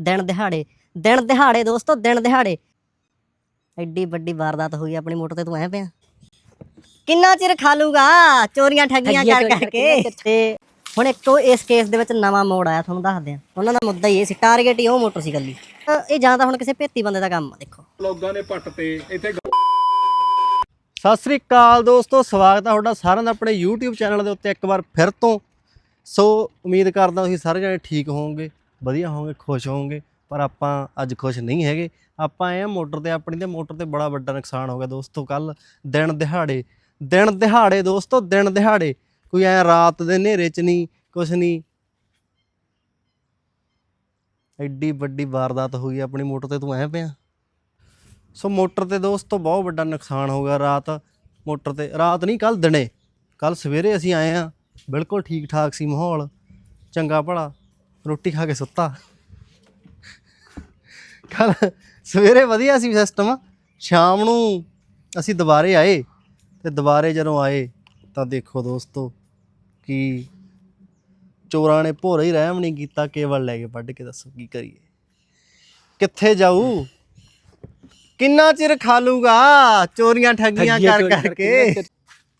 ਦਿਨ ਦਿਹਾੜੇ ਦਿਨ ਦਿਹਾੜੇ ਦੋਸਤੋ ਦਿਨ ਦਿਹਾੜੇ। ਐਡੀ ਵੱਡੀ ਵਾਰਦਾਤ ਹੋਈ ਆਪਣੀ ਮੋਟਰ ਤੇ ਤੂੰ ਐ ਪਿਆ। ਕਿੰਨਾ ਚਿਰ ਖਾ ਲੂਗਾ? ਚੋਰੀਆਂ ਠੱਗੀਆਂ ਕਰ ਕਰਕੇ। ਤੇ ਹੁਣ ਇੱਕੋ ਇਸ ਕੇਸ ਦੇ ਵਿੱਚ ਨਵਾਂ ਮੋੜ ਆਇਆ ਤੁਹਾਨੂੰ ਦੱਸਦੇ ਆ। ਉਹਨਾਂ ਦਾ ਮੁੱਦਾ ਹੀ ਇਹ ਸੀ ਟਾਰਗੇਟ ਹੀ ਉਹ ਮੋਟਰ ਸੀ ਗੱਲੀ ਇਹ ਜਾਂ ਤਾਂ ਹੁਣ ਕਿਸੇ ਭੇਤੀ ਬੰਦੇ ਦਾ ਕੰਮ ਆ ਦੇਖੋ। ਲੋਕਾਂ ਨੇ ਪੱਟ ਤੇ ਇੱਥੇ ਸਤਿ ਸ੍ਰੀ ਅਕਾਲ ਦੋਸਤੋ ਸਵਾਗਤ ਹੈ ਤੁਹਾਡਾ ਸਾਰਿਆਂ ਦਾ ਆਪਣੇ YouTube ਚੈਨਲ ਦੇ ਉੱਤੇ ਇੱਕ ਵਾਰ ਫਿਰ ਤੋਂ। ਸੋ ਉਮੀਦ ਕਰਦਾ ਤੁਸੀਂ ਸਾਰੇ ਜਣੇ ਠੀਕ ਹੋਵੋਗੇ। ਵਧੀਆ ਹੋਵੋਗੇ, ਖੁਸ਼ ਹੋਵੋਗੇ, ਪਰ ਆਪਾਂ ਅੱਜ ਖੁਸ਼ ਨਹੀਂ ਹੈਗੇ। ਆਪਾਂ ਆਏ ਆ ਮੋਟਰ ਤੇ, ਆਪਣੀ ਤੇ ਮੋਟਰ ਤੇ ਬੜਾ ਵੱਡਾ ਨੁਕਸਾਨ ਹੋ ਗਿਆ ਦੋਸਤੋ ਕੱਲ ਦਿਨ ਦਿਹਾੜੇ ਦਿਨ ਦਿਹਾੜੇ ਦੋਸਤੋ, ਦਿਨ ਦਿਹਾੜੇ। ਕੋਈ ਐ ਰਾਤ ਦੇ ਹਨੇਰੇ ਚ ਨਹੀਂ, ਕੁਛ ਨਹੀਂ। ਐਡੀ ਵੱਡੀ ਵਾਰਦਾਤ ਹੋ ਗਈ ਆਪਣੀ ਮੋਟਰ ਤੇ, ਤੂੰ ਐ ਪਿਆ। ਸੋ ਮੋਟਰ ਤੇ ਦੋਸਤੋ ਬਹੁਤ ਵੱਡਾ ਨੁਕਸਾਨ ਹੋ ਗਿਆ ਰਾਤ, ਮੋਟਰ ਤੇ। ਰਾਤ ਨਹੀਂ ਕੱਲ ਦਿਨੇ। ਕੱਲ ਸਵੇਰੇ ਅਸੀਂ ਆਏ ਆ। ਬਿਲਕੁਲ ਠੀਕ ਠਾਕ ਸੀ ਮਾਹੌਲ। ਚੰਗਾ ਭਲਾ। ਰੋਟੀ ਖਾ ਕੇ ਸੁੱਤਾ। ਕੱਲ ਸਵੇਰੇ ਵਧੀਆ ਸੀ ਸਿਸਟਮ ਸ਼ਾਮ ਨੂੰ ਅਸੀਂ ਦੁਬਾਰੇ ਆਏ ਤੇ ਦੁਬਾਰੇ ਜਦੋਂ ਆਏ ਤਾਂ ਦੇਖੋ ਦੋਸਤੋ ਕਿ ਚੋਰਾਂ ਨੇ ਭੋਰਾ ਹੀ ਰਹਿਮ ਨਹੀਂ ਕੀਤਾ ਕੇਵਲ ਲੈ ਕੇ ਵੱਢ ਕੇ ਦੱਸੋ ਕੀ ਕਰੀਏ। ਕਿੱਥੇ ਜਾਊ? ਕਿੰਨਾ ਚਿਰ ਖਾ ਲੂਗਾ ਚੋਰੀਆਂ ਠੱਗੀਆਂ ਕਰ ਕਰਕੇ।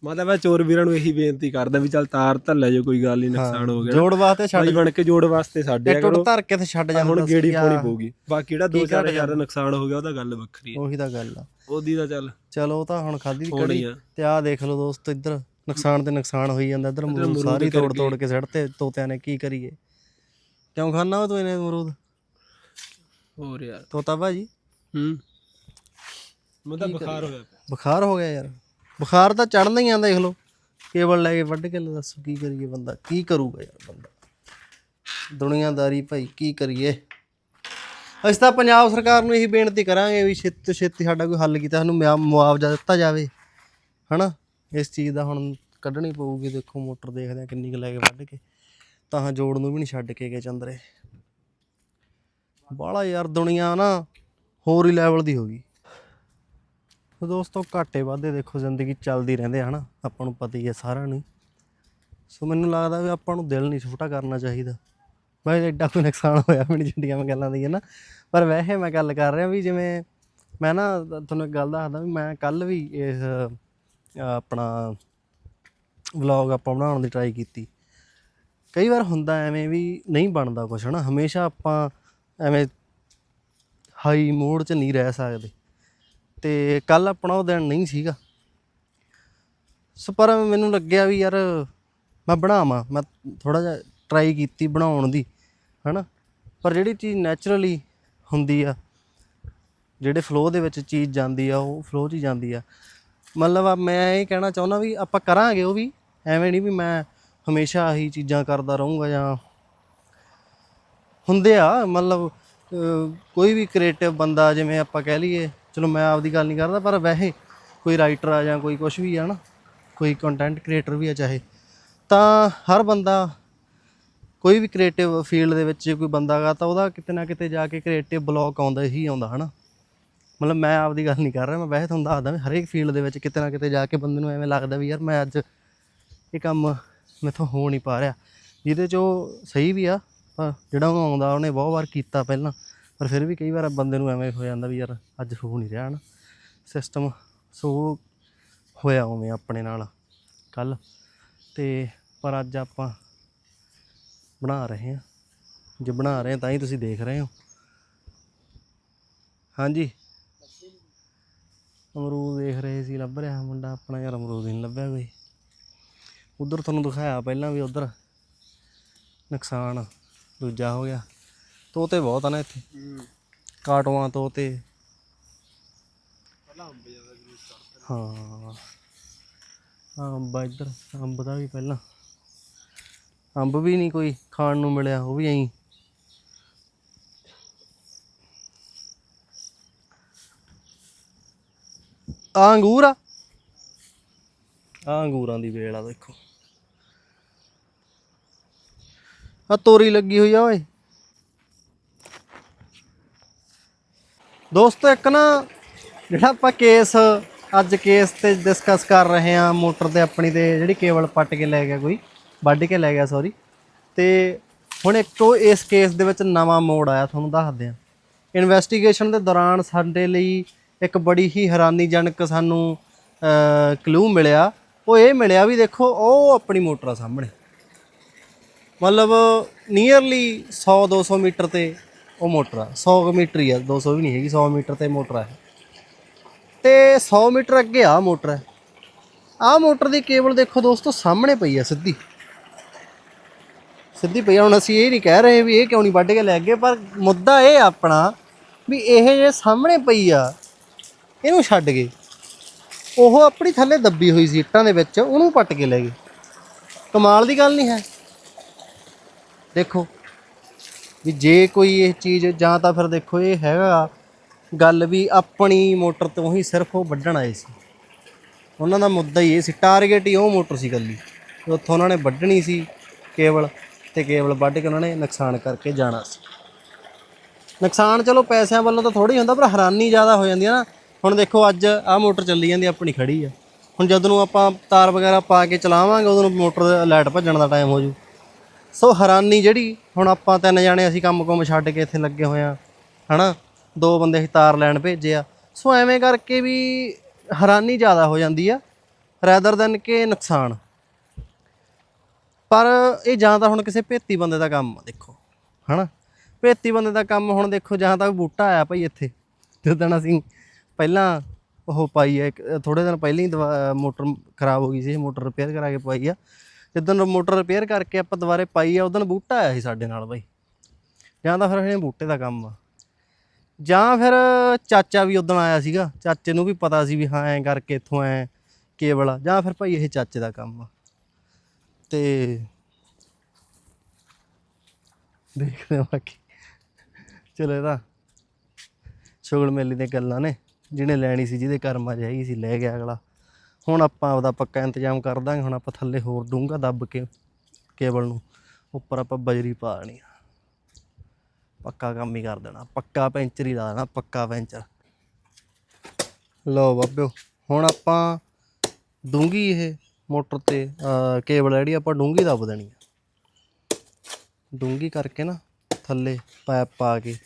ਮੈਂ ਤਾਂ ਮੈਂ ਚੋਰ ਵੀਰਾਂ ਨੂੰ ਇਹੀ ਬੇਨਤੀ ਕਰਦਾ ਵੀ ਚੱਲ ਤਾਰ ਧੱਲੇ ਜੋ ਕੋਈ ਗੱਲ ਨਹੀਂ ਨੁਕਸਾਨ ਹੋ ਗਿਆ ਜੋੜ ਵਾਸਤੇ ਛੱਡ ਭਾਈ ਬਣ ਕੇ ਜੋੜ ਵਾਸਤੇ ਸਾਡੇ ਇਹ ਟੁੱਟ ਧਰ ਕੇ ਤੇ ਛੱਡ ਹੁਣ ਜਾਂਦਾ ਗੇੜੀ ਸੀ ਪਾਉਣੀ। ਪਊਗੀ। ਬਾਕੀ ਜਿਹੜਾ ਕੀ 2-4000 ਘੱਟ ਦਾ ਨੁਕਸਾਨ ਹੋ ਗਿਆ ਉਹਦਾ ਗੱਲ ਵੱਖਰੀ ਹੈ ਉਹੀ ਤਾਂ ਗੱਲ ਆ। ਉਹਦੀ ਤਾਂ ਚੱਲ। ਚਲੋ ਉਹ ਤਾਂ ਹੁਣ ਖਾਦੀ ਦੀ ਹੋਣੀ ਕੜੀ। ਤੇ ਆਹ ਦੇਖ ਲਓ ਦੋਸਤੋ ਇੱਧਰ ਨੁਕਸਾਨ ਤੇ ਨੁਕਸਾਨ ਹੋਈ ਜਾਂਦਾ। ਇੱਧਰ ਅਮਰੂਦ ਸਾਰੀ ਤੋੜ। ਤੋੜ ਕੇ ਸੜ ਤੇ ਤੋਤਿਆਂ ਨੇ ਕੀ ਕਰੀਏ? ਕਿਉਂ ਖਾਣਾ ਉਹ ਤੂੰ ਇਹਨੇ ਅਮਰੂਦ ਹੋਰ ਯਾਰ। ਤੋਤਾ ਭਾਜੀ? ਹੂੰ। ਮੈਂ ਤਾਂ ਬੁਖਾਰ ਹੋਇਆ ਪਿਆ ਬੁਖਾਰ ਹੋ ਗਿਆ ਯਾਰ। ਬੁਖਾਰ ਤਾਂ ਚੜਨਾ ਹੀ ਆਂਦਾ ਦੇਖ ਲਓ। ਕੇਵਲ ਲੈ ਕੇ ਵੱਢ ਕੇ ਲੈ ਦੱਸੋ, ਕੀ ਕਰੀਏ ਬੰਦਾ? ਕੀ ਕਰੂਗਾ ਯਾਰ ਬੰਦਾ? ਦੁਨੀਆਦਾਰੀ ਭਾਈ, ਕੀ ਕਰੀਏ? ਅਸੀਂ ਤਾਂ ਪੰਜਾਬ ਸਰਕਾਰ ਨੂੰ ਇਹੀ ਬੇਨਤੀ ਕਰਾਂਗੇ ਵੀ ਛੇਤੀ ਤੋਂ ਛੇਤੀ ਸਾਡਾ ਕੋਈ ਹੱਲ ਕੀਤਾ, ਸਾਨੂੰ ਮੁਆ- ਮੁਆਵਜ਼ਾ ਦਿੱਤਾ ਜਾਵੇ। ਹਨਾ? ਇਸ ਚੀਜ਼ ਦਾ ਹੁਣ ਕੱਢਣੀ ਪਊਗੀ, ਦੇਖੋ ਮੋਟਰ ਦੇਖਦੇ ਆ ਕਿੰਨੀ ਕੁ ਲੈ ਕੇ ਵੱਢ ਕੇ। ਤਾਂ ਜੋੜ ਨੂੰ ਵੀ ਨਹੀਂ ਛੱਡ ਕੇ ਗਏ ਚੰਦਰੇ। ਬਾਹਲਾ ਯਾਰ ਦੁਨੀਆ ਨਾ ਹੋਰ ਹੀ ਲੈਵਲ ਦੀ ਹੋ ਗਈ। ਸੋ ਦੋਸਤੋ ਘਾਟੇ ਵਾਧੇ ਦੇਖੋ, ਜ਼ਿੰਦਗੀ ਚੱਲਦੀ ਰਹਿੰਦੇ ਆ, ਹਨਾ? ਆਪਾਂ ਨੂੰ ਪਤਾ ਹੀ ਹੈ ਸਾਰਿਆਂ ਨੂੰ ਸੋ ਮੈਨੂੰ ਲੱਗਦਾ ਵੀ ਆਪਾਂ ਨੂੰ ਦਿਲ ਨਹੀਂ ਛੋਟਾ ਕਰਨਾ ਚਾਹੀਦਾ। ਮੈਂ ਐਡਾ ਕੋਈ ਨੁਕਸਾਨ ਹੋਇਆ ਵੀ ਨਹੀਂ ਜਿੰਡੀਆਂ ਮੈਂ ਗੱਲਾਂ ਦੀ ਹੈ ਨਾ ਪਰ ਵੈਸੇ ਮੈਂ ਗੱਲ ਕਰ ਰਿਹਾ ਵੀ ਜਿਵੇਂ ਮੈਂ ਨਾ ਤੁਹਾਨੂੰ ਇੱਕ ਗੱਲ ਦੱਸਦਾ ਵੀ ਮੈਂ ਕੱਲ ਵੀ ਇਸ ਆਪਣਾ ਵਲੌਗ ਆਪਾਂ ਬਣਾਉਣ ਦੀ ਟਰਾਈ ਕੀਤੀ। ਕਈ ਵਾਰ ਹੁੰਦਾ ਐਵੇਂ ਵੀ ਨਹੀਂ ਬਣਦਾ ਕੁਛ, ਹਨਾ? ਹਮੇਸ਼ਾ ਆਪਾਂ ਐਵੇਂ ਹਾਈ ਮੂਡ 'ਚ ਨਹੀਂ ਰਹਿ ਸਕਦੇ। ਤੇ ਕੱਲ ਆਪਣਾ ਉਹ ਦਿਨ ਨਹੀਂ ਸੀਗਾ। ਸੋ ਪਰ ਮੈਨੂੰ ਲੱਗਿਆ ਵੀ ਯਾਰ ਮੈਂ ਬਣਾਵਾਂ, ਮੈਂ ਥੋੜਾ ਜਿਹਾ ਟਰਾਈ ਕੀਤੀ ਬਣਾਉਣ ਦੀ, ਹਨਾ? ਪਰ ਜਿਹੜੀ ਚੀਜ਼ ਨੈਚੁਰਲੀ ਹੁੰਦੀ ਆ, ਜਿਹੜੇ ਫਲੋ ਦੇ ਵਿੱਚ ਚੀਜ਼ ਜਾਂਦੀ ਆ, ਉਹ ਫਲੋ 'ਚ ਹੀ ਜਾਂਦੀ ਆ। ਮਤਲਬ ਮੈਂ ਇਹ ਕਹਿਣਾ ਚਾਹੁੰਦਾ ਵੀ ਆਪਾਂ ਕਰਾਂਗੇ ਉਹ ਵੀ, ਐਵੇਂ ਨਹੀਂ ਵੀ ਮੈਂ ਹਮੇਸ਼ਾ ਆਹੀ ਚੀਜ਼ਾਂ ਕਰਦਾ ਰਹੂੰਗਾ ਜਾਂ ਹੁੰਦੇ ਆ, ਮਤਲਬ ਕੋਈ ਵੀ ਕ੍ਰੀਏਟਿਵ ਬੰਦਾ ਜਿਵੇਂ ਆਪਾਂ ਕਹਿ ਲਈਏ ਚਲੋ ਮੈਂ ਆਪਦੀ ਗੱਲ ਨਹੀਂ ਕਰਦਾ, ਪਰ ਵੈਸੇ ਕੋਈ ਰਾਈਟਰ ਆ ਜਾਂ ਕੋਈ ਕੁਝ ਵੀ ਆ ਨਾ, ਕੋਈ ਕੰਟੈਂਟ ਕ੍ਰੀਏਟਰ ਵੀ ਆ ਚਾਹੇ, ਤਾਂ ਹਰ ਬੰਦਾ ਕੋਈ ਵੀ ਕ੍ਰੀਏਟਿਵ ਫੀਲਡ ਦੇ ਵਿੱਚ ਜੇ ਕੋਈ ਬੰਦਾ ਗਾ, ਤਾਂ ਉਹਦਾ ਕਿਤੇ ਨਾ ਕਿਤੇ ਜਾ ਕੇ ਕ੍ਰੀਏਟਿਵ ਬਲੌਕ ਆਉਂਦਾ ਹੀ ਆਉਂਦਾ, ਹਨਾ? ਮਤਲਬ ਮੈਂ ਆਪਦੀ ਗੱਲ ਨਹੀਂ ਕਰ ਰਿਹਾ, ਮੈਂ ਵੈਸੇ ਤੁਹਾਨੂੰ ਦੱਸਦਾ ਵੀ ਹਰੇਕ ਫੀਲਡ ਦੇ ਵਿੱਚ ਕਿਤੇ ਨਾ ਕਿਤੇ ਜਾ ਕੇ ਬੰਦੇ ਨੂੰ ਐਵੇਂ ਲੱਗਦਾ ਵੀ ਯਾਰ ਮੈਂ ਅੱਜ ਇਹ ਕੰਮ ਮੈਥੋਂ ਹੋ ਨਹੀਂ ਪਾ ਰਿਹਾ, ਜਿਹਦੇ 'ਚ ਉਹ ਸਹੀ ਵੀ ਆ, ਪਰ ਜਿਹੜਾ ਉਹ ਆਉਂਦਾ, ਉਹਨੇ ਬਹੁਤ ਵਾਰ ਕੀਤਾ ਪਹਿਲਾਂ। ਪਰ ਫਿਰ ਵੀ ਕਈ ਵਾਰ ਬੰਦੇ ਨੂੰ ਐਵੇਂ ਹੋ ਜਾਂਦਾ ਵੀ ਯਾਰ ਅੱਜ ਹੋ ਨਹੀਂ ਰਿਹਾ ਨਾ ਸਿਸਟਮ ਸੋ ਹੋਇਆ ਉਵੇਂ ਆਪਣੇ ਨਾਲ ਕੱਲ ਤੇ ਪਰ ਅੱਜ ਆਪਾਂ ਬਣਾ ਰਹੇ ਹਾਂ। ਜੇ ਬਣਾ ਰਹੇ ਹਾਂ ਤਾਂ ਹੀ ਤੁਸੀਂ ਦੇਖ ਰਹੇ ਹੋ। ਹਾਂਜੀ। ਅਮਰੂਦ ਦੇਖ ਰਹੇ ਸੀ, ਲੱਭ ਰਿਹਾ ਮੁੰਡਾ ਆਪਣਾ। ਯਾਰ ਅਮਰੂਦ ਨਹੀਂ ਲੱਭਿਆ ਕੋਈ। ਉਧਰ ਤੁਹਾਨੂੰ ਦਿਖਾਇਆ ਪਹਿਲਾਂ ਵੀ ਉਧਰ। ਨੁਕਸਾਨ ਦੂਜਾ ਹੋ ਗਿਆ। ਤੋਤੇ ਬਹੁਤ ਆ ਨਾ ਇੱਥੇ। ਕਾਟੋਆਂ ਤੋਤੇ। ਹਾਂ। ਹਾਂ ਅੰਬ ਆ ਇੱਧਰ ਅੰਬ ਦਾ ਵੀ ਪਹਿਲਾਂ। ਅੰਬ ਵੀ ਨਹੀਂ ਕੋਈ ਖਾਣ ਨੂੰ ਮਿਲਿਆ ਉਹ ਵੀ ਐਂ। ਆ ਅੰਗੂਰ ਆ। ਆ ਅੰਗੂਰਾਂ ਦੀ ਵੇਲ ਆ ਦੇਖੋ। ਆ ਤੋਰੀ ਲੱਗੀ ਹੋਈ ਆ ਓਏ। ਦੋਸਤੋ, ਇੱਕ ਨਾ ਜਿਹੜਾ ਆਪਾਂ ਕੇਸ ਅੱਜ ਕੇਸ ਤੇ ਡਿਸਕਸ ਕਰ ਰਹੇ ਹਾਂ, ਮੋਟਰ ਤੇ ਆਪਣੀ ਤੇ ਜਿਹੜੀ ਕੇਬਲ ਪੱਟ ਕੇ ਲੈ ਗਿਆ ਕੋਈ, ਵੱਢ ਕੇ ਲੈ ਗਿਆ ਸੌਰੀ ਤੇ ਹੁਣ ਇੱਕ ਇੱਕੋ ਇਸ ਕੇਸ ਦੇ ਵਿੱਚ ਨਵਾਂ ਮੋੜ ਆਇਆ, ਤੁਹਾਨੂੰ ਦੱਸਦੇ ਹਾਂ। ਇਨਵੈਸਟੀਗੇਸ਼ਨ ਦੇ ਦੌਰਾਨ ਸਾਡੇ ਲਈ ਇੱਕ ਬੜੀ ਹੀ ਹੈਰਾਨੀਜਨਕ ਸਾਨੂੰ ਕਲੂ ਮਿਲਿਆ। ਉਹ ਇਹ ਮਿਲਿਆ ਵੀ ਦੇਖੋ, ਉਹ ਆਪਣੀ ਮੋਟਰ ਆ ਸਾਹਮਣੇ। ਮਤਲਬ ਨੀਅਰਲੀ 100 200 ਮੀਟਰ ਤੇ ਉਹ ਮੋਟਰ ਆ। 100 ਕੁ ਮੀਟਰ ਹੀ ਆ 200 ਵੀ ਨਹੀਂ ਹੈਗੀ 100 ਮੀਟਰ ਤੇ ਮੋਟਰ ਆ ਇਹ। ਤੇ 100 ਮੀਟਰ ਅੱਗੇ ਆ ਮੋਟਰ ਹੈ ਆ ਮੋਟਰ ਦੀ ਕੇਬਲ ਦੇਖੋ ਦੋਸਤੋ, ਸਾਹਮਣੇ ਪਈ ਆ ਸਿੱਧੀ। ਸਿੱਧੀ ਪਈ ਆ, ਹੁਣ ਅਸੀਂ ਇਹ ਨਹੀਂ ਕਹਿ ਰਹੇ ਵੀ ਇਹ ਕਿਉਂ ਨਹੀਂ ਵੱਢ ਕੇ ਲੈ ਗਏ, ਪਰ ਮੁੱਦਾ ਇਹ ਆ ਆਪਣਾ ਵੀ ਇਹ ਜੇ ਸਾਹਮਣੇ ਪਈ ਆ, ਇਹਨੂੰ ਛੱਡ ਗਏ। ਉਹ ਆਪਣੀ ਥੱਲੇ ਦੱਬੀ ਹੋਈ ਸੀ ਇੱਟਾਂ ਦੇ ਵਿੱਚ, ਉਹਨੂੰ ਪੱਟ ਕੇ ਲੈ ਗਏ। ਕਮਾਲ ਦੀ ਗੱਲ ਨਹੀਂ ਹੈ। ਦੇਖੋ ਵੀ ਜੇ ਕੋਈ ਇਹ ਚੀਜ਼, ਜਾਂ ਤਾਂ ਫਿਰ ਦੇਖੋ ਇਹ ਹੈਗਾ ਗੱਲ ਵੀ ਆਪਣੀ ਮੋਟਰ ਤੋਂ ਹੀ ਸਿਰਫ ਉਹ ਵੱਢਣ ਆਏ ਸੀ। ਉਹਨਾਂ ਦਾ ਮੁੱਦਾ ਹੀ ਇਹ ਸੀ, ਟਾਰਗੇਟ ਹੀ ਉਹ ਮੋਟਰ ਸੀ ਗੱਲੀ। ਉੱਥੋਂ ਉਹਨਾਂ ਨੇ ਵੱਢਣੀ ਸੀ ਕੇਵਲ ਤੇ ਕੇਵਲ ਵੱਢ ਕੇ ਉਹਨਾਂ ਨੇ ਨੁਕਸਾਨ ਕਰਕੇ ਜਾਣਾ ਸੀ। ਨੁਕਸਾਨ ਚਲੋ ਪੈਸਿਆਂ ਵੱਲੋਂ ਤਾਂ ਥੋੜੀ ਹੁੰਦਾ, ਪਰ ਹੈਰਾਨੀ ਜ਼ਿਆਦਾ ਹੋ ਜਾਂਦੀ ਹੈ ਨਾ। ਹੁਣ ਦੇਖੋ ਅੱਜ ਆਹ ਮੋਟਰ ਚੱਲੀ ਜਾਂਦੀ, ਆਪਣੀ ਖੜੀ ਆ। ਹੁਣ ਜਦ ਨੂੰ ਆਪਾਂ ਤਾਰ ਵਗੈਰਾ ਪਾ ਕੇ ਚਲਾਵਾਂਗੇ, ਉਦੋਂ ਮੋਟਰ ਲਾਈਟ ਭੱਜਣ ਦਾ ਟਾਈਮ ਹੋ ਜੂ। ਸੋ ਹੈਰਾਨੀ ਜਿਹੜੀ ਹੁਣ ਆਪਾਂ ਤਿੰਨ ਜਾਣੇ ਅਸੀਂ ਕੰਮ ਕੁਮ ਛੱਡ ਕੇ ਇੱਥੇ ਲੱਗੇ ਹੋਏ ਆ ਹਨਾ? ਦੋ ਬੰਦੇ ਅਸੀਂ ਤਾਰ ਲੈਣ ਭੇਜੇ ਆ। ਸੋ ਐਵੇਂ ਕਰਕੇ ਵੀ ਹੈਰਾਨੀ ਜ਼ਿਆਦਾ ਹੋ ਜਾਂਦੀ ਆ ਰੈਦਰ ਦੈਨ ਕਿ ਨੁਕਸਾਨ। ਪਰ ਇਹ ਜਾਂ ਤਾਂ ਹੁਣ ਕਿਸੇ ਭੇਤੀ ਬੰਦੇ ਦਾ ਕੰਮ ਆ, ਦੇਖੋ, ਹਨਾ? ਭੇਤੀ ਬੰਦੇ ਦਾ ਕੰਮ ਹੁਣ ਦੇਖੋ, ਜਾਂ ਤਾਂ ਬੂਟਾ ਆਇਆ ਭਾਈ ਇੱਥੇ। ਜਦੋਂ ਅਸੀਂ ਪਹਿਲਾਂ ਉਹ ਪਾਈ ਹੈ ਥੋੜੇ ਦਿਨ ਪਹਿਲਾਂ ਹੀ ਦਵਾ- ਮੋਟਰ ਖਰਾਬ ਹੋ ਗਈ ਸੀ, ਮੋਟਰ ਰਿਪੇਅਰ ਕਰਾ ਕੇ ਪਾਈ ਆ। ਜਦੋਂ ਮੋਟਰ ਰਿਪੇਅਰ ਕਰਕੇ ਆਪਾਂ ਦੁਬਾਰੇ ਪਾਈ ਆ, ਉਦੋਂ ਬੂਟਾ ਆਇਆ ਸੀ ਸਾਡੇ ਨਾਲ ਬਾਈ। ਜਾਂ ਤਾਂ ਫਿਰ ਇਹ ਬੂਟੇ ਦਾ ਕੰਮ ਆ। ਜਾਂ ਫਿਰ ਚਾਚਾ ਵੀ ਉਦੋਂ ਆਇਆ ਸੀਗਾ, ਚਾਚੇ ਨੂੰ ਵੀ ਪਤਾ ਸੀ ਵੀ ਹਾਂ, ਐਂ ਕਰਕੇ ਇੱਥੋਂ ਐ ਕੇਬਲ ਆ। ਜਾਂ ਫਿਰ ਭਾਈ ਇਹ ਚਾਚੇ ਦਾ ਕੰਮ ਆ। ਤੇ ਦੇਖਦੇ ਹਾਂ ਬਾਕੀ। ਚਲੋ ਇਹਦਾ ਸ਼ੁਗਲ ਮੇਲੀ ਦੀਆਂ ਗੱਲਾਂ ਨੇ, ਜਿਹਨੇ ਲੈਣੀ ਸੀ ਜਿਹਦੇ ਕਰਮਾਂ 'ਚ ਹੈਗੀ ਸੀ, ਲੈ ਗਿਆ ਅਗਲਾ। ਹੁਣ ਆਪਾਂ ਆਪਦਾ ਪੱਕਾ ਇੰਤਜ਼ਾਮ ਕਰ ਦਾਂਗੇ, ਹੁਣ ਆਪਾਂ ਥੱਲੇ ਹੋਰ ਡੂੰਘਾ ਦੱਬ ਕੇ ਕੇਬਲ ਨੂੰ ਉੱਪਰ ਆਪਾਂ ਬਜਰੀ ਪਾ ਦੇਣੀ ਆ। ਪੱਕਾ ਕੰਮ ਹੀ ਕਰ ਦੇਣਾ, ਪੱਕਾ ਪੈਂਚਰ ਹੀ ਲਾ ਦੇਣਾ, ਪੱਕਾ ਪੈਂਚਰ। ਲਓ ਬਾਬਿਓ, ਹੁਣ ਆਪਾਂ ਡੂੰਗੀ ਇਹ ਮੋਟਰ ਤੇ ਕੇਬਲ ਜਿਹੜੀ ਆਪਾਂ ਡੂੰਗੀ ਦੱਬ ਦੇਣੀ ਆ। ਡੂੰਗੀ ਕਰਕੇ ਨਾ ਥੱਲੇ ਪਾਈਪ ਪਾ ਕੇ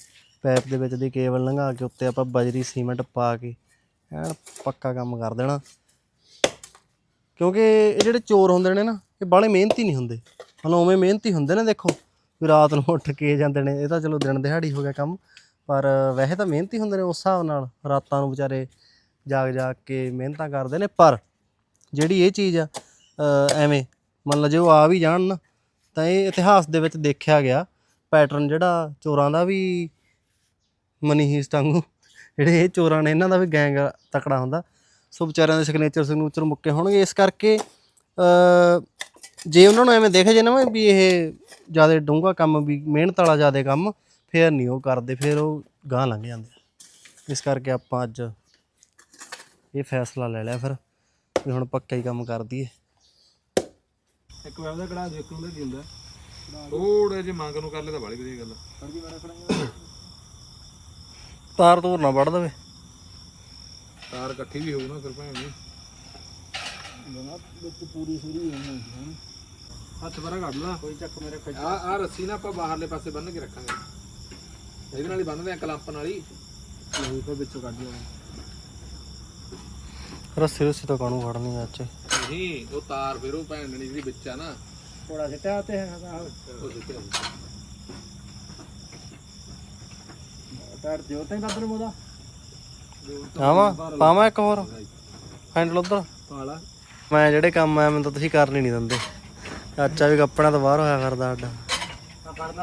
ਪਾਈਪ ਦੇ ਵਿੱਚ ਦੀ ਕੇਬਲ ਲੰਘਾ ਕੇ ਉੱਤੇ ਆਪਾਂ ਬਜਰੀ ਸੀਮੈਂਟ ਪਾ ਕੇ ਐਨ ਪੱਕਾ ਕੰਮ ਕਰ ਦੇਣਾ। ਕਿਉਂਕਿ ਇਹ ਜਿਹੜੇ ਚੋਰ ਹੁੰਦੇ ਨੇ ਨਾ, ਇਹ ਬਾਹਲੇ ਮਿਹਨਤੀ ਨਹੀਂ ਹੁੰਦੇ। ਹੁਣ ਉਵੇਂ ਮਿਹਨਤੀ ਹੁੰਦੇ ਨੇ ਦੇਖੋ, ਵੀ ਰਾਤ ਨੂੰ ਉੱਠ ਕੇ ਜਾਂਦੇ ਨੇ। ਇਹ ਤਾਂ ਚਲੋ ਦਿਨ ਦਿਹਾੜੀ ਹੋ ਗਿਆ ਕੰਮ, ਪਰ ਵੈਸੇ ਤਾਂ ਮਿਹਨਤੀ ਹੁੰਦੇ ਨੇ ਉਸ ਹਿਸਾਬ ਨਾਲ। ਰਾਤਾਂ ਨੂੰ ਵਿਚਾਰੇ ਜਾਗ ਜਾਗ ਕੇ ਮਿਹਨਤਾਂ ਕਰਦੇ ਨੇ, ਪਰ ਜਿਹੜੀ ਇਹ ਚੀਜ਼ ਆ ਐਵੇਂ, ਮੰਨ ਲਓ ਜੇ ਉਹ ਆ ਵੀ ਜਾਣ ਨਾ, ਤਾਂ ਇਹ ਇਤਿਹਾਸ ਦੇ ਵਿੱਚ ਦੇਖਿਆ ਗਿਆ ਪੈਟਰਨ ਜਿਹੜਾ ਚੋਰਾਂ ਦਾ ਵੀ ਮਨੀ ਹੀਸਟ ਵਾਂਗੂ। ਜਿਹੜੇ ਇਹ ਚੋਰਾਂ ਨੇ, ਇਹਨਾਂ ਦਾ ਵੀ ਗੈਂਗ ਤਕੜਾ ਹੁੰਦਾ। ਸੋ ਵਿਚਾਰਿਆਂ ਦੇ ਸਿਗਨੇਚਰ ਸਿਗਨੇਚਰ ਮੁੱਕੇ ਹੋਣਗੇ ਇਸ ਕਰਕੇ ਜੇ ਉਹਨਾਂ ਨੂੰ ਐਵੇਂ ਦੇਖੇ ਜੇ ਨਾ ਵੀ ਇਹ ਜ਼ਿਆਦਾ ਡੂੰਘਾ ਕੰਮ ਵੀ ਮਿਹਨਤ ਵਾਲਾ ਜ਼ਿਆਦਾ ਕੰਮ ਫੇਰ ਨਹੀਂ ਉਹ ਕਰਦੇ ਫੇਰ ਉਹ ਗਾਂ ਲੰਘ ਜਾਂਦੇ। ਇਸ ਕਰਕੇ ਆਪਾਂ ਅੱਜ ਇਹ ਫੈਸਲਾ ਲੈ ਲਿਆ ਫਿਰ ਵੀ ਹੁਣ ਪੱਕਾ ਹੀ ਕੰਮ ਕਰ ਦਈਏ ਇੱਕ ਵਾਰ ਦਾ ਕੜਾ ਦੇਖਣ ਦਾ ਕੀ ਹੁੰਦਾ ਥੋੜੇ ਜਿਹੇ ਮੰਗ ਨੂੰ ਕਰ ਲੈ ਤਾਂ ਬੜੀ ਵਧੀਆ ਗੱਲ ਆ। ਤਾਰ ਤੂਰ ਨਾ ਵੜ ਦੇਵੇ ਤਾਰ ਇਕੱਠੀ ਵੀ ਹੋਊ ਨਾ ਫਿਰ ਭਾਵੇਂ ਨਹੀਂ ਹੱਥ ਪਰਾਂ ਕੱਢ ਲਾ। ਕੋਈ ਚੱਕ ਮੇਰੇ ਆ ਆ ਰੱਸੀ ਨਾ ਆਪਾਂ ਬਾਹਰਲੇ ਪਾਸੇ ਬੰਨ ਕੇ ਰੱਖਾਂਗੇ। ਇਹਦੇ ਨਾਲ ਹੀ ਬੰਨਦੇ ਆ ਕਲੰਪ ਨਾਲ ਹੀ ਨਹੀਂ ਤਾਂ ਵਿੱਚੋਂ ਕੱਢ ਲਾ ਰੱਸੀ ਰੱਸੀ ਤਾਂ ਕਾਣੂ ਫੜਨੀ ਆ ਅੱਜ? ਨਹੀਂ ਉਹ ਤਾਰ ਫਿਰ ਉਹ ਭੈਣ ਨੇ ਜਿਹੜੀ ਵਿੱਚ ਆ ਨਾ। ਥੋੜਾ ਜਿਹਾ ਤੇ ਉਹ। ਸਿੱਟੇ ਟਾਇਰ ਤਾਂ ਕੱਢ ਮੋਦਾ ਆਵਾਂ? ਪਾਵਾਂ ਇੱਕ ਹੋਰ? ਹੈਂਡਲ ਉਧਰ? ਪਾਲਾ। ਮੈਂ ਜਿਹੜੇ ਕੰਮ ਆ ਮੈਨੂੰ ਤਾਂ ਤੁਸੀਂ ਕਰਨ ਹੀ ਨਹੀਂ ਦਿੰਦੇ। ਚਾਚਾ ਵੀ ਕੱਪੜਾ ਤੋਂ ਬਾਹਰ ਹੋਇਆ ਕਰਦਾ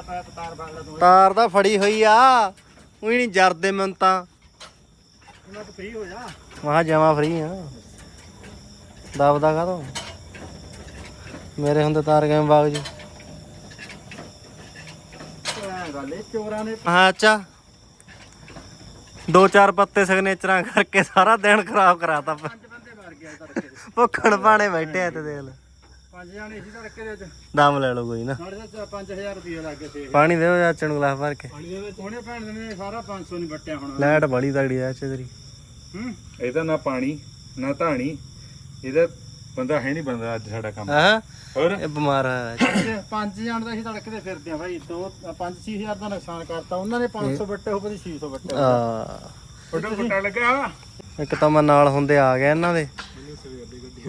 ਪਾਇਪ ਤਾਰ ਤਾਂ। ਫੜੀ ਹੋਈ ਆ। ਉਹੀ ਨਹੀਂ ਜਰਦੇ ਮੈਨੂੰ ਤਾਂ। ਉਹਨਾਂ ਤੋਂ ਫ੍ਰੀ ਹੋ ਜਾ। ਮਹਾ ਜਮਾ ਫਰੀ ਆ। ਦਬਦਾ ਕਾ ਮੇਰੇ ਹੁੰਦੇ ਤਾਰ ਕਿਵੇਂ ਬਾਗ ਜੀ? ਹਾਂ ਅੱਛਾ। ਦੋ ਚਾਰ ਪੱਤੇ ਸਿਗਨੇਚਰਾਂ ਕਰਕੇ ਸਾਰਾ ਦਿਨ ਖਰਾਬ ਕਰਾਤਾ। ਪੰਜ ਬੰਦੇ ਮਾਰ ਗਿਆ ਤੜਕੇ ਦੇ ਭੁੱਖਣ ਪਾਣੇ ਬੈਠੇ ਆ ਤੇ ਦੇਖ ਲੈ ਪੰਜ ਜਾਣੇ ਸੀ ਤੜਕੇ ਦੇ ਵਿੱਚ। ਦਮ ਲੈ ਲਓ ਕੋਈ ਨਾ। ਨਾਲੇ ਤਾਂ 5000 ਰੁਪਏ ਲੱਗ ਗਏ ਸੀ ਪਾਣੀ ਦਿਓ ਗਲਾਸ ਭਰ ਕੇ। ਪਾਣੀ ਦੇ ਵਿੱਚ ਉਹਨੇ ਭੈਣ ਨੇ ਸਾਰਾ 500 ਨਹੀਂ ਵੱਟਿਆ ਹੋਣਾ। ਲਾਈਟ ਬੜੀ ਤਗੜੀ ਆ ਚਾਚੇ ਤੇਰੀ। ਹੂੰ? ਇਹਦਾ ਨਾ ਪਾਣੀ ਨਾ ਧਾਣੀ ਇਹਦਾ ਬੰਦਾ ਹੈ ਨਹੀਂ ਬੰਦਾ ਅੱਜ ਸਾਡਾ ਕੰਮ। ਹਾਂ ਹੋਰ? ਇਹ ਬਿਮਾਰ ਹੈ ਪੰਜ ਜਾਣ ਦਾ ਅਸੀਂ ਤੜਕਦੇ ਫਿਰਦੇ ਆ ਭਾਈ ਦੋ 5-6000 ਦਾ ਨੁਕਸਾਨ ਕਰਤਾ। ਉਹਨਾਂ ਨੇ 500 ਬੱਟੇ ਹੋ ਪਤੀ 600 ਬੱਟੇ ਆ ਫੋਟੋ ਫੋਟਾ ਲੱਗਾ ਇੱਕ ਤਾਂ ਮੈਂ ਨਾਲ ਹੁੰਦੇ ਆ ਗਿਆ ਇਹਨਾਂ ਦੇ।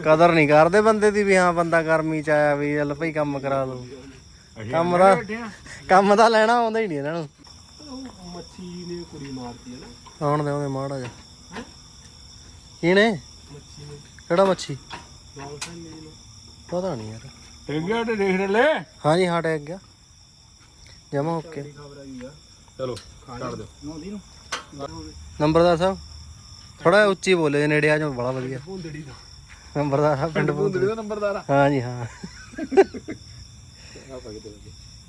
ਕਦਰ ਨਹੀਂ ਕਰਦੇ ਬੰਦੇ ਦੀ ਵੀ ਹਾਂ ਬੰਦਾ ਗਰਮੀ ਚ ਆਇਆ ਵੀ ਚੱਲ ਭਈ ਕੰਮ ਕਰਾ ਲਓ। ਕੰਮ ਦਾ ਕੰਮ ਦਾ ਲੈਣਾ ਆਉਂਦਾ ਹੀ ਨਹੀਂ ਇਹਨਾਂ ਨੂੰ। ਮੱਛੀ ਨੇ ਕੁੜੀ ਮਾਰਤੀ ਹੈ ਨਾ। ਆਉਣ ਦੇ ਆਉਂਦੇ ਮਾੜਾ ਜਾ ਕਿਹਨੇ? ਕਿਹੜਾ ਮੱਛੀ? ਪਤਾ ਨਹੀਂ ਯਾਰ। ਟਿੰਗਿਆ ਤੇ ਦੇਖ ਲੈ। ਹਾਂਜੀ ਹਾਂ ਟੈਗ ਗਿਆ। ਜਮਾ ਓਕੇ ਚਲੋ ਕਰ ਦਿਓ। ਨੰਬਰਦਾਰ ਸਾਹਿਬ ਥੋੜਾ ਉੱਚੀ ਬੋਲੇ ਨੇੜੇ ਆ ਜਾਓ ਬੜਾ ਵਧੀਆ। ਨੰਬਰਦਾਰ ਸਾਹਿਬ ਪਿੰਡ ਭੁੰਦੜੀ ਦਾ ਨੰਬਰਦਾਰ ਆ। ਹਾਂਜੀ ਹਾਂ।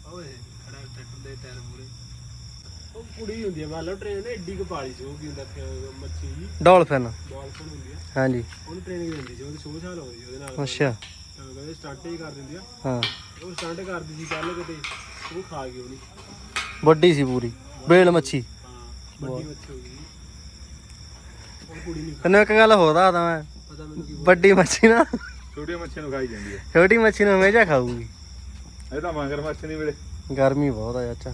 ਉਹ ਕੁੜੀ ਹੁੰਦੀ ਹੈ ਮੰਨ ਲਓ ਟ੍ਰੇਨ ਨੇ ਏਡੀ ਕੁ ਪਾਲੀ ਸੀ ਉਹ ਕੀ ਹੁੰਦਾ ਕਿ ਮੱਛੀ ਜੀ। ਡਾਲਫਿਨ ਡਾਲਫਨ ਹੁੰਦੀ ਆ। ਹਾਂਜੀ। ਉਹਨੂੰ ਟ੍ਰੇਨਿੰਗ ਦਿੰਦੀ ਸੀ ਉਹਦੀ ਸ਼ੋਅ ਛਾਲ ਹੋ ਰਹੀ ਉਹਦੇ ਨਾਲ। ਅੱਛਾ। ਤਾਂ ਕਹਿੰਦੇ ਸਟੰਟ ਹੀ ਕਰ ਦਿੰਦੀ ਆ। ਹਾਂ। ਉਹ ਸਟੰਟ ਕਰਦੀ ਸੀ ਕੱਲ ਕਿਤੇ ਉਹ ਖਾ ਗਈ ਉਹਨੇ ਵੱਡੀ ਸੀ ਪੂਰੀ ਬੇਲ ਮੱਛੀ। ਹਾਂ ਵੱਡੀ ਮੱਛੀ ਹੋ ਗਈ। ਉਹ ਕੁੜੀ ਨਹੀਂ ਤੈਨੂੰ ਇੱਕ ਗੱਲ ਹੋਰ ਦੱਸਦਾ ਮੈਂ। ਪਤਾ ਮੈਨੂੰ ਕੀ ਵੱਡੀ ਮੱਛੀ ਨਾ। ਛੋਟੀਆਂ ਮੱਛੀਆਂ ਨੂੰ ਖਾਈ ਜਾਂਦੀ ਹੈ ਛੋਟੀ ਮੱਛੀ ਨੂੰ ਹਮੇਸ਼ਾ ਖਾਊਗੀ। ਇਹ ਤਾਂ ਮਗਰ ਮੱਛੀ ਨਹੀਂ ਮਿਲੇ ਗਰਮੀ ਬਹੁਤ ਆ ਚਾਚਾ।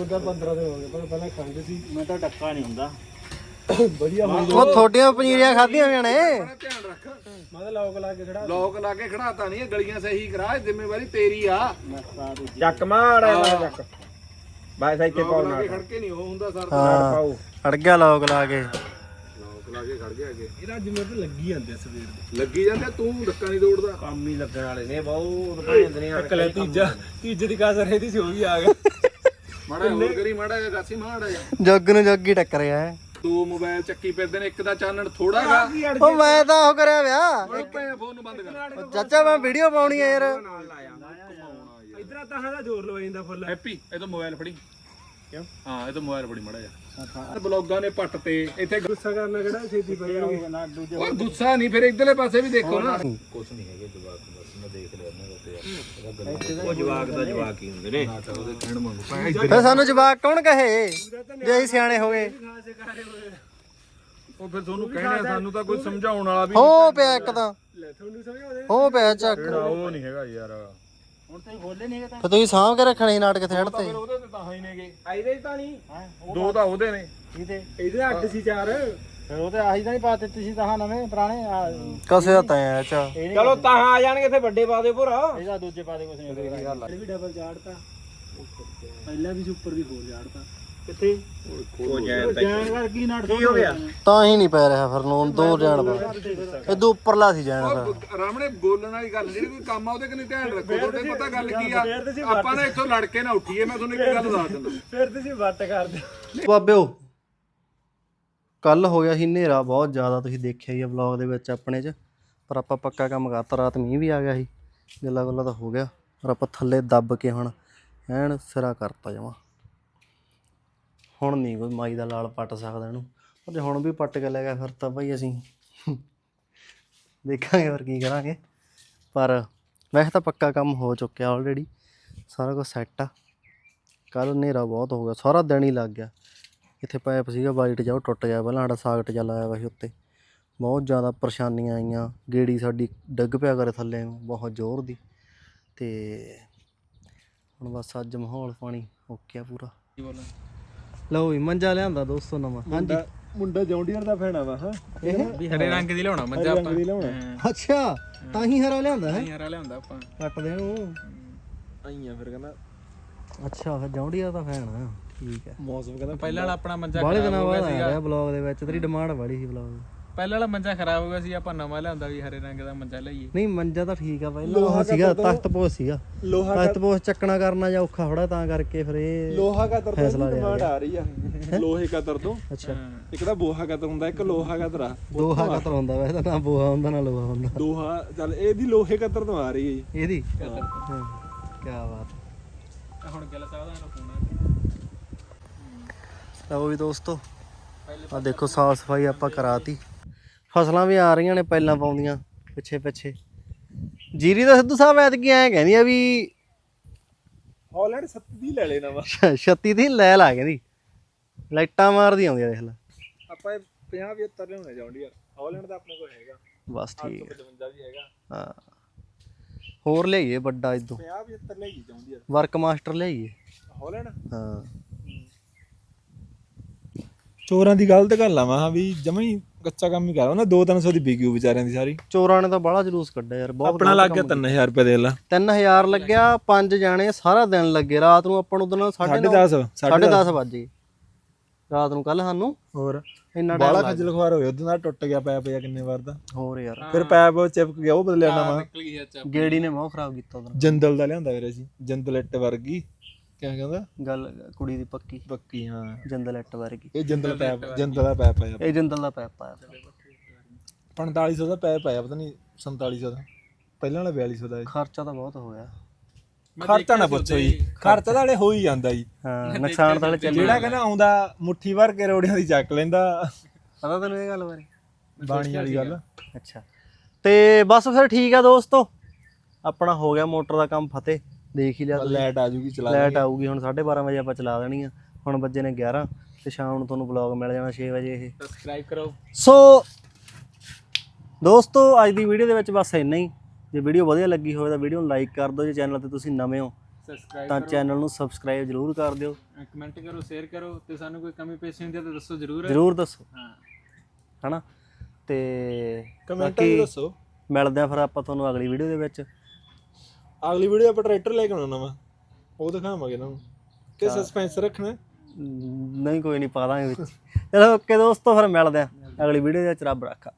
ਉਹਦਾ 15 ਦੇ ਹੋ ਗਏ ਪਰ ਪਹਿਲਾਂ ਖਾਂਦੇ ਸੀ। ਮੈਂ ਤਾਂ ਡੱਕਾ ਨਹੀਂ ਹੁੰਦਾ। ਵਧੀਆ ਹੋ ਉਹ ਤੁਹਾਡੀਆਂ ਪਨੀਰੀਆਂ ਖਾਧੀਆਂ ਹੋਈਆਂ ਨੇ। ਧਿਆਨ ਰੱਖ। ਮੈਂ ਤਾਂ ਲੋਕ ਲਾ ਕੇ ਖੜਾ। ਲੋਕ ਲਾ ਕੇ ਖੜਾਤਾ ਨਹੀਂ ਇਹ ਗਲੀਆਂ ਸਹੀ ਕਰਾ ਇਹ ਜ਼ਿੰਮੇਵਾਰੀ ਤੇਰੀ ਆ। ਚੱਕ ਮਾੜਾ ਚੱਕ। ਬਾਈ ਸਾਈਡ ਲੋਕ ਲਾ ਕੇ ਖੜ ਕੇ ਨਹੀਂ ਉਹ ਹੁੰਦਾ ਸਰ। ਹਾਂ ਅੜ ਗਿਆ ਲੋਕ ਲਾ ਕੇ। ਲੋਕ ਲਾ ਕੇ ਖੜ ਗਿਆ ਅੱਗੇ। ਇਹਦਾ ਜਿਵੇਂ ਤੇ ਲੱਗੀ ਜਾਂਦੇ ਆ ਸਵੇਰ ਦੇ। ਲੱਗੀ ਜਾਂਦੇ ਤੂੰ ਧੱਕਾ ਨਹੀਂ ਤੋੜਦਾ। ਕੰਮ ਹੀ ਲੱਗਣ ਵਾਲੇ ਨੇ ਬਹੁਤ ਭੈਂਦੇ ਨੇ। ਅਕਲੇ ਤੀਜਾ ਤੀਜੇ ਦੀ ਕਾਸਰ ਇਹਦੀ ਸੀ ਉਹ ਵੀ ਆ ਗਿਆ ਮਾੜਾ ਜਿਹਾ ਹੋਰ ਕਰੀ ਮਾੜਾ ਜਿਹਾ ਗਾਸੀ ਮਾੜਾ ਜਿਹਾ। ਜੱਗ ਨੂੰ ਜੱਗੀ ਟੱਕਰਿਆ ਹੈ। ਦੋ ਮੋਬਾਈਲ ਚੱਕੀ ਫਿਰਦੇ ਨੇ ਇੱਕ ਦਾ ਚਾਨਣ ਥੋੜਾ ਗਾ। ਉਹ ਮੈਂ ਤਾਂ ਉਹ ਕਰਿਆ ਵਿਆ। ਪਏ ਫੋਨ ਨੂੰ ਬੰਦ ਕਰ। ਚਾਚਾ ਮੈਂ ਵੀਡੀਓ ਪਾਉਣੀ ਆ ਯਾਰ। ਇਧਰ ਤਾਂ ਦਾ ਜ਼ੋਰ ਲਵਾਈ ਜਾਂਦਾ ਫੁੱਲ। ਹੈਪੀ ਇਹ ਤਾਂ ਮੋਬਾਈਲ ਫੜੀ। ਕਿਉਂ? ਹਾਂ ਇਹ ਤਾਂ ਮੋਬਾਈਲ ਫੜੀ ਮਾੜਾ ਜਿਹਾ। ਬਲੌਗਾਂ ਨੇ ਪੱਟ ਤੇ ਇੱਥੇ ਗੁੱਸਾ ਕਰਨਾ ਕਿਹੜਾ ਛੇਤੀ ਪਈ ਜਾਊਗੀ। ਨਾ ਦੂਜੇ ਉਹ ਗੁੱਸਾ ਨਹੀਂ ਫਿਰ ਇਧਰਲੇ ਪਾਸੇ ਵੀ ਦੇਖੋ ਨਾ। ਉਹ ਜਵਾਕ ਦਾ ਜਵਾਕ ਹੀ ਹੁੰਦੇ ਨੇ। ਫਿਰ ਸਾਨੂੰ ਜਵਾਕ ਕੌਣ ਕਹੇ? ਜੇ ਅਸੀਂ ਸਿਆਣੇ ਹੋ ਗਏ। ਉਹ ਫਿਰ ਤੁਹਾਨੂੰ ਕਹਿਣਾ ਸਾਨੂੰ ਤਾਂ ਕੋਈ ਸਮਝਾਉਣ ਵਾਲਾ ਵੀ ਹੋ ਪਿਆ ਇੱਕ ਤਾਂ। ਲੈ ਤੁਹਾਨੂੰ ਸਮਝਾਉਂਦੇ ਹੋ ਪਿਆ ਚੱਕ। ਉਹ ਨਹੀਂ ਹੈਗਾ ਯਾਰ। ਹੁਣ ਨਹੀਂ ਹੈਗਾ ਤੁਸੀਂ ਸਾਂਭ ਕੇ ਰੱਖਣੇ ਸੀ ਨਾਟਕ ਥੇੜ ਤੇ ਫਿਰ ਉਹਦੇ ਤੇ ਤਾਂ ਹੀ ਨੇਗੇ। ਆਈਦੇ ਤਾਂ ਨਹੀਂ। ਦੋ ਤਾਂ ਉਹਦੇ ਨੇ। ਇਹਦੇ ਇਹਦੇ ਅੱਡ ਸੀ ਚਾਰ। ਫਿਰ ਉਹ ਤੇ ਆਹੀ ਤਾਂ ਨਹੀਂ ਪਾਤੇ ਤੁਸੀਂ ਤਾਂ ਨਵੇਂ ਪੁਰਾਣੇ ਆ ਕਸੇ ਦਾ ਤੈਂ ਅੱਛਾ। ਚਲੋ ਤਾਂ ਆ ਜਾਣਗੇ ਤੇ ਵੱਡੇ ਪਾ ਦੇ ਭਰਾ। ਇਹਦਾ ਦੂਜੇ ਪਾ ਦੇ ਕੁਛ ਨਹੀਂ ਇਹ ਵੀ ਡਬਲ ਚਾੜਤਾ ਪਹਿਲਾਂ ਵੀ ਸੀ ਉੱਪਰ ਦੀ ਹੋਰ ਚਾੜਤਾ ਕਿੱਥੇ? ਉਹ ਜੈਨ ਵਰਗੀ ਨਾਟ ਕੀ ਹੋ ਗਿਆ? ਤਾਂ ਹੀ ਨਹੀਂ ਪੈ ਰਿਹਾ ਫਿਰ ਨੂੰ ਦੋ ਜਾਣ ਉੱਪਰਲਾ ਸੀ ਜਾਣ ਫਿਰ। ਰਾਮਣੇ ਬੋਲਣ ਵਾਲੀ ਗੱਲ ਜਿਹੜੀ ਕੋਈ ਕੰਮ ਆ ਉਹਦੇ ਕਨੀ ਧਿਆਨ ਰੱਖੋ। ਤੁਹਾਡੇ ਪਤਾ ਗੱਲ ਕੀ ਆ? ਆਪਾਂ ਨਾ ਇੱਥੋਂ ਲੜ ਕੇ ਨਾ ਉੱਠੀਏ ਮੈਂ ਤੁਹਾਨੂੰ ਇੱਕ ਗੱਲ ਦੱਸ ਦਿੰਦਾ। ਫਿਰ ਤੁਸੀਂ ਵੱਟ ਕਰਦੇ ਬਾਬਿਓ ਕੱਲ ਹੋ ਗਿਆ ਸੀ ਹਨੇਰਾ, ਬਹੁਤ ਜ਼ਿਆਦਾ ਤੁਸੀਂ ਦੇਖਿਆ ਹੀ ਆ ਵਲੌਗ ਦੇ ਵਿੱਚ ਆਪਣੇ 'ਚ, ਪਰ ਆਪਾਂ ਪੱਕਾ ਕੰਮ ਕਰਤਾ, ਰਾਤ ਮੀਂਹ ਵੀ ਆ ਗਿਆ ਸੀ ਗੱਲਾਂ ਗੱਲਾਂ ਤਾਂ ਹੋ ਗਿਆ, ਪਰ ਆਪਾਂ ਥੱਲੇ ਦੱਬ ਕੇ ਹੁਣ ਐਨ ਸਿਰਾ ਕਰਤਾ ਜਮਾ। ਹੁਣ ਨਹੀਂ ਕੋਈ ਮਾਈ ਦਾ ਲਾਲ ਪੱਟ ਸਕਦਾ ਇਹਨੂੰ ਪਰ ਜੇ ਹੁਣ ਵੀ ਪੱਟ ਕੇ ਲੈ ਗਿਆ ਫਿਰ ਤਾਂ ਭਾਈ ਅਸੀਂ। ਦੇਖਾਂਗੇ ਹੋਰ ਕੀ ਕਰਾਂਗੇ, ਪਰ ਵੈਸੇ ਤਾਂ ਪੱਕਾ ਕੰਮ ਹੋ ਚੁੱਕਿਆ ਆਲਰੇਡੀ ਸਾਰਾ ਕੁਝ ਸੈੱਟ ਆ। ਕੱਲ ਹਨੇਰਾ ਬਹੁਤ ਹੋ ਗਿਆ, ਸਾਰਾ ਦਿਨ ਹੀ ਲੱਗ ਗਿਆ। ਇੱਥੇ ਪਾਈਪ ਸੀਗਾ ਵਾਈਟ ਜਿਹਾ ਉਹ ਟੁੱਟ ਗਿਆ ਪਹਿਲਾਂ ਸਾਡਾ ਸਾਕਟ ਜਿਹਾ ਲਾਇਆ ਵਾ ਸੀ ਉੱਤੇ। ਬਹੁਤ ਜ਼ਿਆਦਾ ਪਰੇਸ਼ਾਨੀਆਂ ਆਈਆਂ। ਗੇੜੀ ਸਾਡੀ ਡਿੱਗ ਪਿਆ ਕਰੇ ਥੱਲੇ ਨੂੰ ਬਹੁਤ ਜ਼ੋਰ ਦੀ। ਤੇ ਹੁਣ ਬਸ ਅੱਜ ਮਾਹੌਲ ਪਾਣੀ ਓਕੇ ਆ ਪੂਰਾ। ਲਓ ਵੀ ਮੰਜਾ ਲਿਆਂਦਾ ਦੋਸਤੋ ਨਵਾਂ। ਹਾਂਜੀ। ਮੁੰਡਾ ਜੌਂਡੀਅਰ ਦਾ ਫੈਣਾ ਵਾ ਹਾਂ? ਵੀ ਹਰੇ ਰੰਗ ਦੀ ਲਿਆਉਣਾ ਮੱਝਾ ਆਪਾਂ ਰੰਗ ਦੀ ਲਿਆਉਣਾ। ਅੱਛਾ ਤਾਂ ਹੀ ਹਰਾ ਲਿਆਂਦਾ ਹੈ? ਹਰਾ ਲਿਆਉਂਦਾ ਆਪਾਂ। ਕੱਟ ਦੇਣ ਨੂੰ ਆਈਆਂ ਫਿਰ ਕਹਿੰਦਾ। ਅੱਛਾ ਫਿਰ ਜੌਂਡੀਆ ਦਾ ਫੈਨ ਆ। ਠੀਕ ਹੈ। ਮੌਸਮ ਕਹਿੰਦਾ ਪਹਿਲਾਂ ਵਾਲਾ ਆਪਣਾ ਮੱਝਾ ਬਾਹਲੇ ਦਿਨਾਂ ਬਾਅਦ ਆ ਰਿਹਾ ਬਲੌਗ ਦੇ ਵਿੱਚ ਤੇਰੀ ਡਿਮਾਂਡ ਬੜੀ ਸੀ ਬਲੌਗ ਪਹਿਲਾਂ ਵਾਲਾ ਮੰਜਾ ਖਰਾਬ ਹੋ ਗਿਆ ਸੀ ਆਪਾਂ ਨਵਾਂ ਲਿਆਂਦਾ ਵੀ ਹਰੇ ਰੰਗ ਦਾ ਮੰਜਾ ਲਈਏ। ਨਹੀਂ ਮੰਜਾ ਤਾਂ ਠੀਕ ਆ ਪਹਿਲਾਂ ਉਹ ਸੀਗਾ ਤਖਤ ਪੋਸ ਸੀਗਾ। ਲੋਹਾ ਤਖਤ ਪੋਸ ਚੱਕਣਾ ਕਰਨਾ ਜਾਂ ਔਖਾ ਥੋੜਾ ਤਾਂ ਕਰਕੇ ਫਿਰ ਇਹ ਲੋਹਾ ਤੋਂ ਲਿਆ ਡਿਮਾਂਡ ਗਿਆ। ਆ ਰਹੀ ਆ। ਲੋਹੇ ਕਤਰ ਤੋਂ। ਅੱਛਾ। ਇੱਕ ਤਾਂ ਬੋਹਾ ਕਤਰ ਹੁੰਦਾ ਇੱਕ ਲੋਹਾ ਕਤਰ ਆ। ਦੋਹਾ ਕਤਰ ਹੁੰਦਾ ਵੈਸੇ ਤਾਂ ਨਾ ਬੋਹਾ ਹੁੰਦਾ ਨਾ ਲੋਹਾ ਹੁੰਦਾ। ਦੋਹਾ ਚੱਲ ਇਹਦੀ ਲੋਹੇ ਕਤਰ ਤੋਂ ਆ ਰਹੀ ਹੈ ਜੀ। ਇਹਦੀ? ਹਾਂ। ਕੀ ਬਾਤ। ਤਾਂ ਹੁਣ ਗਿੱਲ ਸਾਹਿਬ ਦਾ ਫੋਨ ਆ ਉਹ ਵੀ ਦੋਸਤੋ ਆ ਦੇਖੋ ਸਾਫ਼ ਸਫ਼ਾਈ ਆਪਾਂ ਕਰਾਤੀ। ਫਸਲਾਂ ਵੀ ਆ ਰਹੀਆਂ ਨੇ ਪਹਿਲਾਂ ਪਾਉਂਦੀਆਂ ਪਿੱਛੇ ਪਿੱਛੇ। ਜੀਰੀ ਦਾ ਸਿੱਧੂ ਸਾਹਿਬ ਐਤਕੀ ਐ ਕਹਿੰਦੀ ਆ ਵੀ ਹਾਲੈਂਡ 7 ਦੀ ਲੈ ਲੈਣਾ ਵਾ 36 ਦੀ ਲੈ ਲਾ ਕਹਿੰਦੀ। ਲਾਈਟਾਂ ਮਾਰਦੀ ਆਉਂਦੀਆਂ ਦੇਖ ਲੈ। ਆਪਾਂ 50 75 ਲਿਆਉਣੇ ਚਾਹੁੰਦੀ ਯਾਰ। ਹਾਲੈਂਡ ਦਾ ਆਪਣੇ ਕੋਲ ਹੈਗਾ। ਬਸ ਠੀਕ ਹੈ 55 ਵੀ ਹੈਗਾ। ਹਾਂ। ਹੋਰ ਲਿਆਈਏ ਵੱਡਾ ਇਦੋਂ 50 75 ਲਈ ਚਾਹੁੰਦੀ ਯਾਰ। ਵਰਕ ਮਾਸਟਰ ਲਿਆਈਏ। ਹਾਲੈਂਡ? ਹਾਂ। ਚੋਰਾਂ ਦੀ ਗਲਤ ਗੱਲ ਆ ਮੈਂ ਵੀ ਜਮਾ ਹੀ ਕੱਚਾ ਕੰਮ ਹੀ ਕਰ ਉਹਨਾਂ 2-300 ਦੀ ਵਿਕੀ ਵਿਚਾਰਿਆਂ ਦੀ ਸਾਰੀ। ਚੋਰਾਂ ਨੇ ਤਾਂ ਬੜਾ ਜਲੂਸ ਕੱਢਿਆ ਯਾਰ ਬਹੁਤ ਆਪਣਾ ਲੱਗ ਗਿਆ 3000 ਰੁਪਏ ਦੇ ਲਾ। 3000 ਲੱਗਿਆ ਪੰਜ ਜਾਣੇ ਸਾਰਾ ਦਿਨ ਲੱਗੇ ਰਾਤ ਨੂੰ ਆਪਾਂ ਨੂੰ ਉਦੋਂ 10:30 10.5 10:30 ਵਜੇ ਰਾਤ ਨੂੰ ਕੱਲ ਸਾਨੂੰ ਹੋਰ ਇੰਨਾ ਬਾਲਾ ਖੱਜਲ ਖਵਾਰ ਹੋਇਆ ਉਦੋਂ ਦਾ ਟੁੱਟ ਗਿਆ ਪੈਪ ਜਾਂ ਕਿੰਨੇ ਵਾਰ ਦਾ। ਹੋਰ ਯਾਰ। ਫਿਰ ਪੈਪ ਚਿਪਕ ਗਿਆ ਉਹ ਬਦਲਿਆ ਗਈ ਅੱਛਾ ਗੇੜੀ ਨੇ ਬਹੁਤ ਖਰਾਬ ਕੀਤਾ ਉਦੋਂ ਜੰਦਲ ਦਾ ਲਿਆਂਦਾ ਵੀਰੇ ਅਸੀਂ ਜੰਦਲ ਇੱਟ ਵਰਗੀ। ਕਿਆ ਕਹਿੰਦਾ? ਗੱਲ ਕੁੜੀ ਦੀ ਪੱਕੀ। ਪੱਕੀ ਹਾਂ। ਜੰਦਲ ਐਟ ਵਰਗੀ। ਇਹ ਜੰਦਲ ਪੈਪ ਜੰਦਲ ਦਾ ਪੈਪ ਆਇਆ ਇਹ ਜੰਦਲ ਦਾ ਪੈਪ ਪਾਇਆ 4500 ਦਾ ਪੈਪ ਆਇਆ ਪਤਾ ਨਹੀਂ 4700 ਦਾ। ਪਹਿਲਾਂ ਵਾਲਾ 4200 ਦਾ ਖਰਚਾ ਤਾਂ ਬਹੁਤ ਹੋਇਆ। ਖਰਚਾ ਨਾ ਪੁੱਛੋ ਜੀ। ਖਰਚਾ ਤਾਂ ਹਲੇ ਹੋ ਹੀ ਜਾਂਦਾ ਜੀ। ਹਾਂ ਨੁਕਸਾਨ ਤਾਂ ਹਲੇ ਚੱਲ ਜਿਹੜਾ ਕਹਿੰਦਾ ਆਉਂਦਾ ਮੁੱਠੀ ਭਰ ਕੇ ਰੋੜੀਆਂ ਦੀ ਚੱਕ ਲੈਂਦਾ। ਪਤਾ ਤੈਨੂੰ ਇਹ ਗੱਲ ਬਾਰੇ? ਬਾਣੀ ਵਾਲੀ ਗੱਲ। ਅੱਛਾ। ਤੇ ਬਸ ਫਿਰ ਠੀਕ ਆ ਦੋਸਤੋ। ਆਪਣਾ ਹੋ ਗਿਆ ਮੋਟਰ ਦਾ ਕੰਮ ਫਤਿਹ। ਦੇਖ ਹੀ ਲਿਆ ਲਾਈਟ ਆ ਜੂਗੀ ਚਲਾ ਲਾਈਟ ਆਊਗੀ ਹੁਣ 12:30 ਵਜੇ ਆਪਾਂ ਚਲਾ ਦੇਣੀ ਆ। ਹੁਣ ਵੱਜੇ ਨੇ 11 ਤੇ ਸ਼ਾਮ ਨੂੰ ਤੁਹਾਨੂੰ ਵਲੌਗ ਮਿਲ ਜਾਣਾ 6 ਵਜੇ ਇਹ। ਸਬਸਕ੍ਰਾਈਬ ਕਰੋ। ਸੋ ਦੋਸਤੋ ਅੱਜ ਦੀ ਵੀਡੀਓ ਦੇ ਵਿੱਚ ਬਸ ਇੰਨਾ ਹੀ। ਜੇ ਵੀਡੀਓ ਵਧੀਆ ਲੱਗੀ ਹੋਵੇ ਤਾਂ ਵੀਡੀਓ ਨੂੰ ਲਾਈਕ ਕਰ ਦਿਓ। ਜੇ ਚੈਨਲ ਤੇ ਤੁਸੀਂ ਨਵੇਂ ਹੋ ਸਬਸਕ੍ਰਾਈਬ ਤਾਂ ਚੈਨਲ ਨੂੰ ਸਬਸਕ੍ਰਾਈਬ ਜ਼ਰੂਰ ਕਰ ਦਿਓ। ਕਮੈਂਟ ਕਰੋ ਸ਼ੇਅਰ ਕਰੋ ਤੇ ਸਾਨੂੰ ਕੋਈ ਕਮੀ ਪੇਸ਼ੀ ਹੁੰਦੀ ਹੈ ਤਾਂ ਦੱਸੋ ਜ਼ਰੂਰ। ਜ਼ਰੂਰ ਦੱਸੋ। ਹਾਂ। ਹਨਾ? ਤੇ ਕਮੈਂਟਾਂ ਬਾਕੀ 'ਚ ਦੱਸੋ। ਮਿਲਦੇ ਆ ਫਿਰ ਆਪਾਂ ਤੁਹਾਨੂੰ ਅਗਲੀ ਵੀਡੀਓ ਦੇ ਵਿੱਚ। ਅਗਲੀ ਵੀਡੀਓ ਆਪਾਂ ਟਰੈਕਟਰ ਲੈ ਕੇ ਆਉਣਾ ਵਾ। ਉਹ ਦਿਖਾਵਾਂਗੇ ਇਹਨਾਂ ਨੂੰ। ਕਿ ਸਸਪੈਂਸ ਰੱਖਣਾ। ਨਹੀਂ ਕੋਈ ਨਹੀਂ ਪਾ ਦਾਂਗੇ ਵਿੱਚ। ਚਲੋ ਓਕੇ ਦੋਸਤੋ ਫਿਰ ਮਿਲਦੇ ਆ ਅਗਲੀ ਵੀਡੀਓ ਦੇ ਵਿੱਚ। ਰੱਬ ਰੱਖਾ।